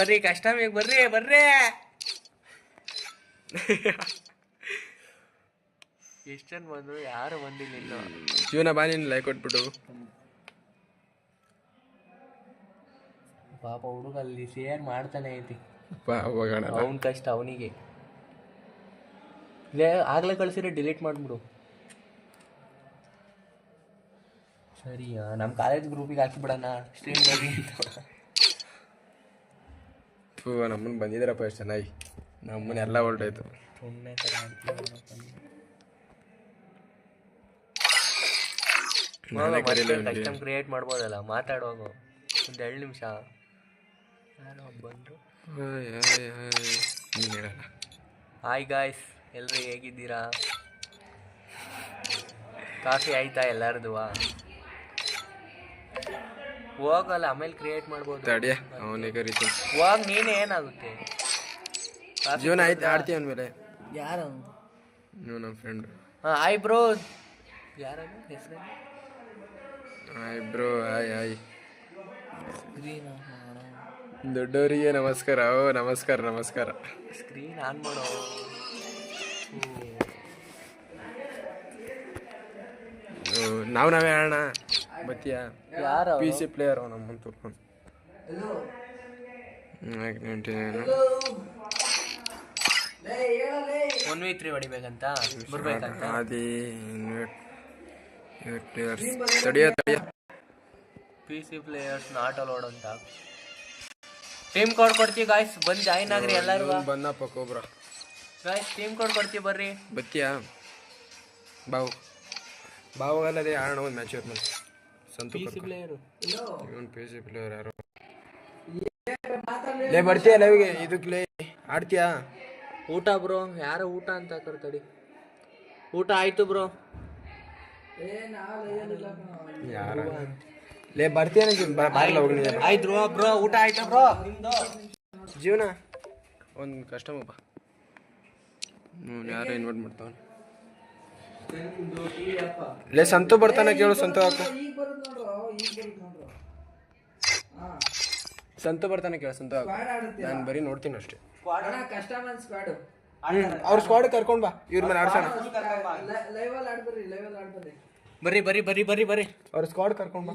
ಬರ್ರಿ ಕಸ್ಟಮಿಗೆ ಬರ್ರಿ ಬರ್ರಿ. ಎಷ್ಟು ಜನ ಬಂದ್ರು ಯಾರು ಬಂದಿಲ್ಲ ಜೀವನ ಬಾ ನೀನು ಲೈಕ್ ಕೊಟ್ಬಿಟ್ಟು ಪಾಪ ಹುಡುಗ ಅಲ್ಲಿ ಶೇರ್ ಮಾಡ್ತಾನೆ ಐತಿ. ಹೋಗೋಣ ಅವನ ಕಷ್ಟ ಅವನಿಗೆ. ಲೇ ಆಗ್ಲೇ ಕಳ್ಸಿದ್ರೆ ಡಿಲೀಟ್ ಮಾಡ್ಬಿಡು. ಸರಿ ನಮ್ಮ ಕಾಲೇಜ್ ಗ್ರೂಪಿಗೆ ಹಾಕಿಬಿಡೋಣ ಸ್ಟ್ರೀಮ್ ಅಂತ. ಥೂ ನಮ್ಮನ್ನ ಬಂದಿದ್ರಪ್ಪ ಎಷ್ಟು ಚೆನ್ನಾಗಿ. ನಮ್ಮನ್ನ ಎಲ್ಲ ಹೊರಟಾಯ್ತು. ಕಸ್ಟಮ್ ಕ್ರಿಯೇಟ್ ಮಾಡ್ಬೋದಲ್ಲ ಮಾತಾಡುವಾಗ ಒಂದು ಎರಡು ನಿಮಿಷ. ಬಂದರು. ಹಾಯ್ ಗಾಯ್ಸ್ ಎಲ್ಲರೂ ಹೇಗಿದ್ದೀರಾ? ಕಾಫಿ ಆಯ್ತಾ ಎಲ್ಲರದು ಹೋಗಲ್ಲ ಆಮೇಲೆ ಕ್ರಿಯೇಟ್ ಮಾಡ್ಬೋದು. ತಡಿಯ ಅವನಿಗೆ ಕರೀತೀನಿ ಹೋಗ ನೀನೇ ಏನಾಗುತ್ತೆ? ಜೀವನ ಆಯ್ತು ಆಡ್ತೀವಿ ಅಂದಮೇಲೆ? ಯಾರು ನೀವು ನಮ್ಮ ಫ್ರೆಂಡ್ ಹಾಂ ಆಯ್ ಬ್ರೋ ಯಾರು ಹೆಸರು ಆಯ್ ಬ್ರೋ ಆಯ್ ಆಯ್ ಸ್ಕ್ರೀನ್ ದೊಡ್ಡವರಿಗೆ ನಮಸ್ಕಾರ ಓ ನಮಸ್ಕಾರ ನಮಸ್ಕಾರ. ಸ್ಕ್ರೀನ್ ಆನ್ ಮಾಡೋ. ನಾವು ನಾವೇ ಆಡೋಣ? ಬತ್ತೀಯಾ ಯಾರು P C player ninety nine one V three ಹೊಡಿಬೇಕಂತ? ಬರ್ಬೇಕಂತ? ಆದಿ ಇನ್ವೆಟ್ ಪ್ಲೇಯರ್ಸ್ ತಡಿಯ ತಡಿಯ. P C players not allowed ಅಂತ. ಟೀಮ್ ಕೋಡ್ ಕೊಡ್ತೀವಿ ಗಾಯ್ಸ್ ಬಂದು ಜಾಯಿನ್ ಆಗ್ರಿ ಎಲ್ಲರೂ. ಬಂದಪ್ಪ ಕೋಬ್ರ ಗಾಯ್ಸ್ ಟೀಮ್ ಕೋಡ್ ಕೊಡ್ತೀವಿ ಬರ್ರಿ. ಬತ್ತಿಯಾ? ಬಾವು. ಬಾವು ಅಲ್ಲದೆ ಆಡೋಣ ಒಂದು ಮ್ಯಾಚ್ ಇವತ್ತು ಸಂತು ಪಿ ಸಿ ಪ್ಲೇಯರು ಇವನ್ ಪಿ ಸಿ ಪ್ಲೇಯರ್ ಯಾರು ಲೇ ಬರ್ತೀಯ ಲೈವ್ಗೆ ಇದಕ್ಕೆ ಲೇ ಆಡ್ತೀಯಾ ಊಟ ಬ್ರೋ ಯಾರ ಊಟ ಅಂತ ಕರ್ತಡಿ? ಊಟ ಆಯ್ತು ಬ್ರೋ. ಯಾರ? ಲೇ ಬರ್ತೀಯ ಬರಲ್ಲ ಹೋಗಿ. ಆಯ್ತು ಬ್ರೋ ಬ್ರೋ ಊಟ ಆಯ್ತಾ ಬ್ರೋ? ಜೀವನ? ಒಂದು ಕಷ್ಟಮಪ್ಪ ಯಾರು ಯಾರೋ ಇನ್ವೈಟ್ ಮಾಡ್ತಾವನೆ. ಲೇ ಸಂತು ಬರ್ತಾನೆ ಕೇಳು ಸಂತು ಹಾಕು. ಸಂತು ಬರ್ತಾನೆ ಕೇಳು ಸಂತು ಹಾಕು. ನಾನು ಬರೀ ನೋಡ್ತೀನಿ ಅಷ್ಟೇ. ಅವ್ರ ಸ್ಕ್ವಾಡ್ ಕರ್ಕೊಂಡ್ ಬಾ ಇವ್ರ ಮೇಲೆ ಆಡ್ಸೋಣ. ಲೈವ್ ಅಲ್ಲಿ ಆಡ್ಬರ್ರಿ ಲೈವ್ ಅಲ್ಲಿ ಆಡ್ಬರ್ರಿ. ಬರ್ರಿ ಬರ್ರಿ ಬರ್ರಿ ಬರ್ರಿ ಬರ್ರಿ ಅವ್ರ ಸ್ಕ್ವಾಡ್ ಕರ್ಕೊಂಡ್ ಬಾ.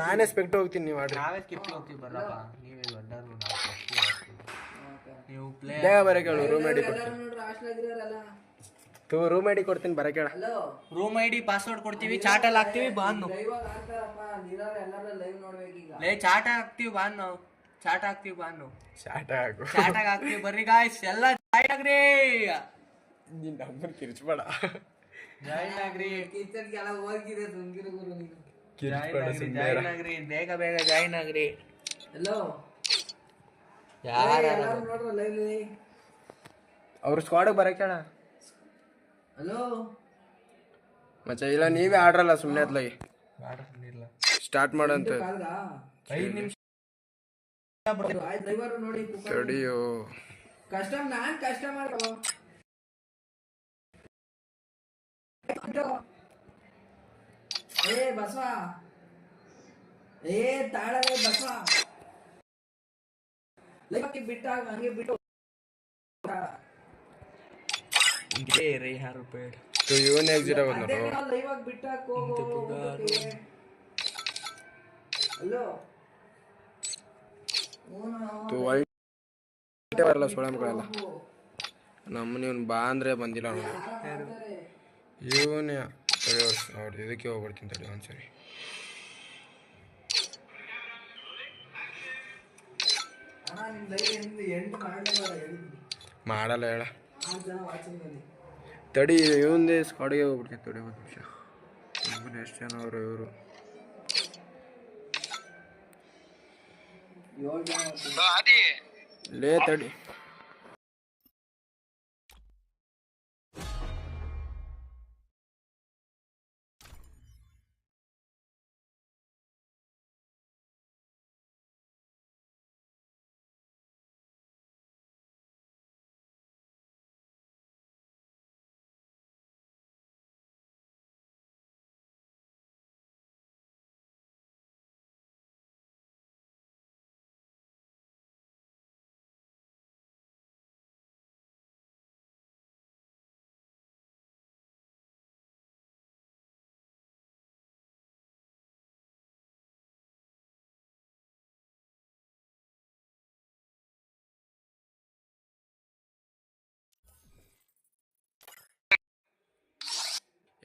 ನಾನೇ ಸ್ಪೆಕ್ಟ್ ಹೋಗ್ತೀನಿ ನೀವು ಆಡ್ರಿ. ನಾವೇ ಸ್ಕಿಪ್ ಹೋಗ್ತೀವಿ ಬರ್ರಪ್ಪ. ನೀವೇ ದೊಡ್ಡರು ನೀವು ಪ್ಲೇ ಬೇಗ ಕೇಳು ರೂಮ್ ಮಾಡಿ ಕೊಡ್ತೀನಿ. ತೂ ರೂಮ್ ಐಡಿ ಕೊಡ್ತೀನಿ ಬರ ಕೇಳ. ರೂಮ್ ಐಡಿ ಡಿ ಪಾಸ್ವರ್ಡ್ ಕೊಡ್ತೀವಿ ಚಾಟ್ ಹಾಕ್ತೀವಿ ಬಾನ್ ಲೈವ್ ಅಲ್ಲಿ ಹಾಕ್ತಿವಿ ನೋಡ್ಬೇಕೀಗ ಲೇ ಚಾಟ ಹಾಕ್ತೀವಿ ಬಾನ್ ನಾವು ಚಾಟ್ ಹಾಕ್ತೀವಿ ಬಾನು ಚಾಟ ಹಾಕು. ಚಾಟ ಹಾಕ್ತೀವಿ ಬರ್ರಿ ಗಾಯ್ಸ್ ಎಲ್ಲ ಜಾಯ್ನ್ ಆಗ್ರಿ. ನಿನ್ನ ನಂಬರ್ ಕಿರ್ಚ್ಬೇಡ. ಜಾಯ್ನ್ ಆಗ್ರಿ. ಕಿಚನ್ಗೆಲ್ಲ ಹೋಗಿದೆ ಸುಮ್ಗಿರು ಗುರು ನೀನು. ಕಿರ್ಚ್ಬೇಡ ಜಾಯ್ನ್ ಆಗ್ರಿ ಬೇಗ ಬೇಗ ಜಾಯ್ನ್ ಆಗ್ರಿ. ಹಲೋ ಯಾರ ನೋಡ್ರಿ ನೋಡ್ರ ಲೈವ್ ಅವ್ರ ಸ್ಕ್ವಾಡಿಗೆ ಬರ ಕೇಳ. ಹಲೋ? ಮಚ್ಚ ಇಲ್ಲ ನೀವೇ ಆಡ್ರಲ್ಲ ಸುಮ್ಮನೆ ಅದ್ಲಾಗಿ ಸ್ಟಾರ್ಟ್ ಮಾಡಂತ. ಐದು ನಿಮಿಷ. ಆಯ್ತು ಡ್ರೈವರ್ ನೋಡಿ ತಡಿಯೋ. ಕಷ್ಟ ನಾನ್ ಕಸ್ಟಮರ್ ಏ ಬಸವ. ಏ ತಾಳಲೇ ಬಸವ. ಲೈಫ್ ಬಿಟ್ಟಾಗ ಹಂಗೆ ಬಿಟ್ಟು ಹಿಂಗೆ ರೀ ಯಾರು ಬೇಡ. ಇವನ್ ಎಕ್ಸಿಟ್ ಆಗೋದು ನೋಡು ಲೈವ್ ಆಗಿ ಬಿಟ್ಟಾಕ ಹಲೋ ತೂ ವೈಟ್ ಬರಲ್ಲ ಸೋಳಂ ನಮ್ಮನ್ನ ಇವ್ನು ಬಾ ಅಂದ್ರೆ ಬಂದಿಲ್ಲ ನೋಡಿ. ಇವನೇ. ತಡಿ ಅವ್ರು ಇದಕ್ಕೆ ಹೋಗ್ಬಿಡ್ತೀನಿ ತಡಿ ಒಂದ್ಸರಿ. ಮಾಡಲ್ಲ ಹೇಳ. ಆರು ವಾಚಿಂಗ್ ಅಲ್ಲಿ ತಡಿ ಇವಂದೇ ಸ್ಕಾಡಿಗೆ ಹೋಗ್ಬಿಡ್ತೀನಿ ತಡಿ ಒಂದು ನಿಮಿಷ. ನಮ್ಮನೆ ಎಷ್ಟು ಜನ ಅವರು ಇವರು? ಲೇ ತಡಿ.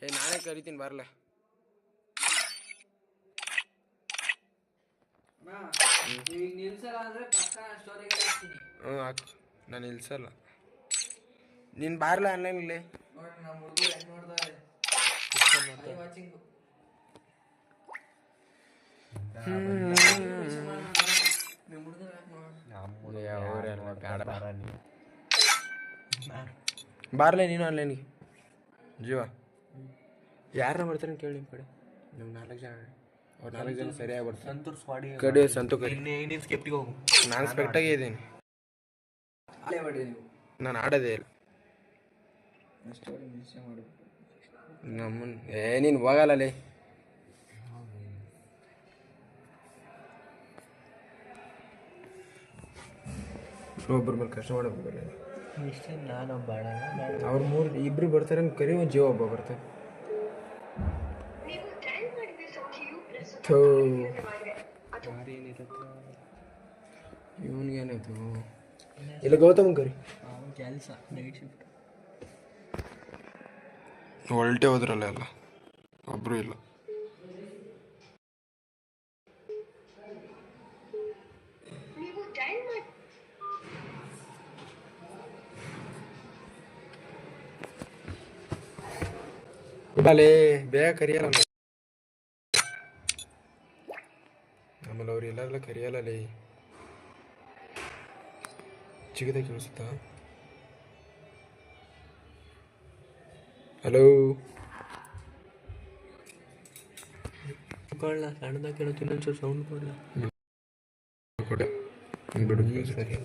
ಏ ನಾನೇ ಕರಿತೀನಿ ನಿಲ್ಸಲ್ಲ ಹಾಕ್ತೀನಿ ಹ್ಞೂ ಹಾಕು ನಾನು ಇಲ್ಸಲ್ಲ ನೀನು ಬಾರ್ಲ ಆನ್ಲೈನ್ ಇಲ್ಲಿ ಬಾರ್ಲೆ ನೀನು ಆನ್ಲೈನ್ಗೆ ಜೀವ. ಯಾರನ್ನ ಬರ್ತಾರೆ ಅಂತ ಕೇಳಿ ನಿಮ್ಮ ಕಡೆ? ನೀವು ನಾಲ್ಕು ಜನ ಅವ್ರು ನಾಲ್ಕು ಜನ ಸರಿಯಾಗಿ ಬರ್ತಾರೆ. ಸಂತೂರ್ ಸ್ವಾಡಿ ಕಡೆ ಸಂತು ಕಡಿ. ನೀನು ಸ್ಕೆಪ್ಟಿಗೆ ಹೋಗು. ನಾನು ಸ್ಪೆಕ್ಟಾಗೇ ಇದ್ದೀನಿ. ಅಲ್ಲೇ ಮಾಡಿ ನೀವು. ನಾನು ಆಡೋದೇ ಇಲ್ಲ. ನಮ್ಮನ್ ಏ ನೀನು ಹೋಗಲ್ಲೇ ಒಬ್ಬರ ಮೇಲೆ ಕಷ್ಟ ಮಾಡಬೇಕು ಇಷ್ಟೇ ನಾನು ಬೇಡ ಅವ್ರು ಮೂರು ಇಬ್ರು ಬರ್ತಾರೆ ಕರಿ ಒಂದು ಜೀವ ಒಬ್ಬ ಬರ್ತಾರೆ. ಥೂ ಇವನಿಗೇನಾಯ್ತು ಇಲ್ಲ ಗೌತಮ್ ಕರಿ. ಕೆಲಸ ನೈಟ್ ಶಿಫ್ಟ್ ಹೊಲ್ಟೆ ಹೋದ್ರಲ್ಲ ಎಲ್ಲ ಒಬ್ರು ಇಲ್ಲ. ಬಿಡಲೇ ಬೇಗ ಕರಿಯಲ್ಲ. ಅವ್ನು. ಆಮೇಲೆ ಅವ್ರು ಎಲ್ಲರೆಲ್ಲ ಕರಿಯಲ್ಲಲೇ ಚಿಗದ ಕೇಳಿಸುತ್ತಾ? ಹಲೋ ಕೊಡಲ್ಲ ಸಣ್ಣದಾಗ ಕೇಳೋದು ಇನ್ನೊಂಚೂರು ಸೌಂಡ್ ಕೊಡಲ್ಲ ಕೊಡೆ ಬಿಡು. ಸರಿ.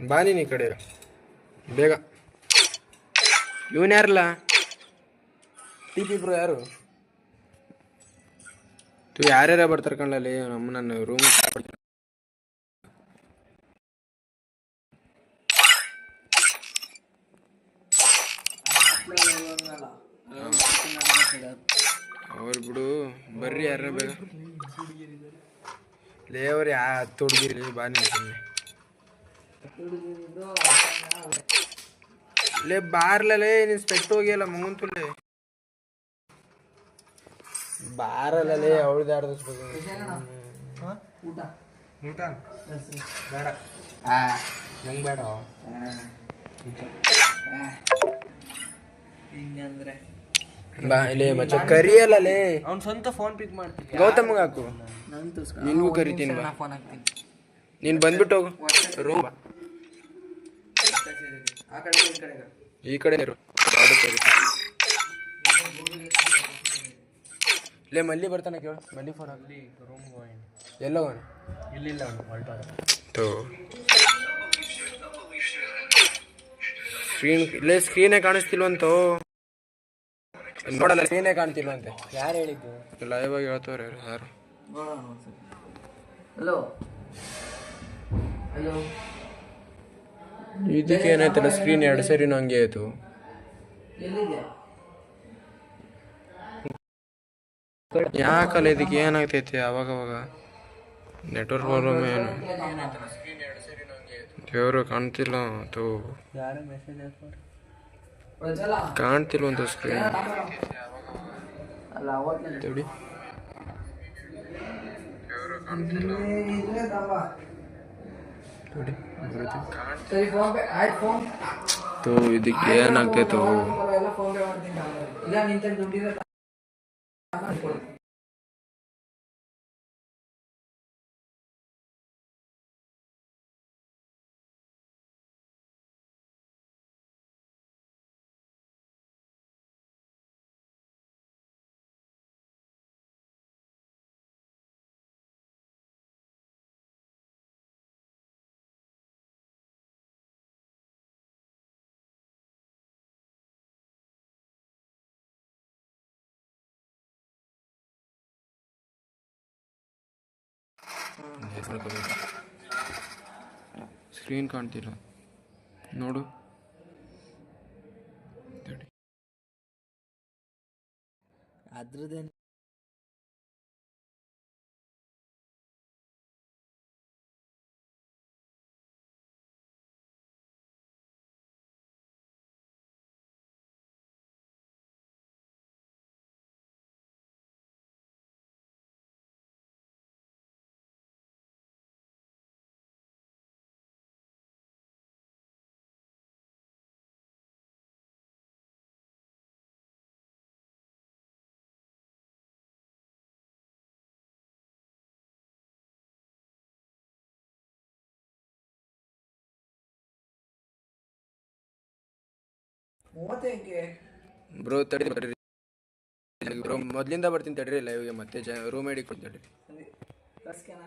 ಬಾ ನೀನು ಈ ಕಡೆ ಬೇಗ. ಇವನ್ ಯಾರಲ್ಲ? ಟಿ ಪಿ ಬ್ರೋ ಯಾರು? ತು ಯಾರ್ಯಾರ ಬರ್ತಾರೆ ಕಣ್ಣಲ್ಲಿ ನಮ್ಮ ನನ್ನ ರೂಮ್ ಅವ್ರು ಬಿಡು. ಬರ್ರಿ ಯಾರ ಬೇಗ. ಲೇ ಅವ್ರು ಯಾ ಬಾನಿ ಬಾ ಸುಮ್ಮನೆ ಲೇ ಬಾರ್ಲೇ ನೀನು ಸ್ಪೆಕ್ಟ್ ಹೋಗಿಯಲ್ಲ ಮುಂಗುಂತುಲೆ ಬಾರಲ್ಲೇ ಅವಳ್ದು ಊಟ ಊಟ? ಬೇಡ. ಹೆಂಗ್ ಬೇಡ. ಹಿಂಗಂದ್ರೆ. ಬಾ ಲೇ ಮಚ್ಚ ಕರಿಯಲ್ಲಲೇ ಅವ್ನು ಸ್ವಂತ ಫೋನ್ ಪಿಕ್ ಮಾಡ್ತೀನಿ ಗೌತಮ್ಗೆ ಹಾಕು. ನಿನ್ಗೂ ಕರಿತೀನಿ ಬಾ. ನೀನು ಬಂದ್ಬಿಟ್ಟು ಹೋಗು. ರೂಮ್ ಈ ಕಡೆ ಇರು. ಲೇ ಮಲ್ಲಿ ಬರ್ತಾನೆ ಕೇಳು. ಮಲ್ಲಿ ಫೋನ್ ಅಲ್ಲಿ ರೂಮ್ ಎಲ್ಲೋ ಎಲ್ಲ ಇಲ್ಲ ಇಲ್ಲಿಲ್ಲ ಅವನು ತೋ ಸ್ಕ್ರೀನ್ ಇಲ್ಲೇ ಸ್ಕ್ರೀನೇ ಕಾಣಿಸ್ತಿಲ್ವಂತೋ. ನೋಡಲ್ಲ ಸ್ಕ್ರೀನೇ ಕಾಣ್ತಿಲ್ವಂತೆ. ಯಾರು ಹೇಳಿದ್ದು? ಲೈವ್ ಆಗಿ ಹೇಳ್ತವ್ರೆ ಯಾರು? ಹಲೋ ಹಲೋ ಇದಕ್ಕೆ ಏನಾಯ್ತಲ್ಲ ಸ್ಕ್ರೀನ್ ಎರಡು ಸರಿ ಹಂಗೆ ಆಯ್ತು. ಯಾಕಲ್ಲ ಇದಕ್ಕೆ ಏನಾಗ್ತೈತಿ ಅವಾಗ ಅವಾಗ ನೆಟ್ವರ್ಕ್ ಪ್ರಾಬ್ಲಮ್ ಏನು? ದೇವರು ಕಾಣ್ತಿಲ್ಲ, ತೋ. ಕಾಣ್ತಿಲ್ಲ ಕಾಣ್ತಿಲ್ವಂತ ಸ್ಕ್ರೀನ್ ಅಲ್ಲ ಅವತ್ತೇ ತಡಿ. ತಡಿ ಬರುತ್ತೆ. ಇದಕ್ಕೆ ಏನಾಗ್ತೈತೋ ಸ್ಕ್ರೀನ್ ಕಾಣ್ತಿಲ್ಲ ನೋಡು ತಡಿ. ಬ್ರೋ ತಡಿ ತಡಿ ಬ್ರೋ ಮೊದಲಿಂದ ಬರ್ತೀನಿ ತಡ್ರಿ ಲೈವ್ಗೆ ಮತ್ತೆ ಜ ರೂಮ್ ಹೇಳಿ ಕೊಡ್ತೀನಿ ತಡ್ರಿ. ಕಳ್ಸ್ಕ್ಯಾನ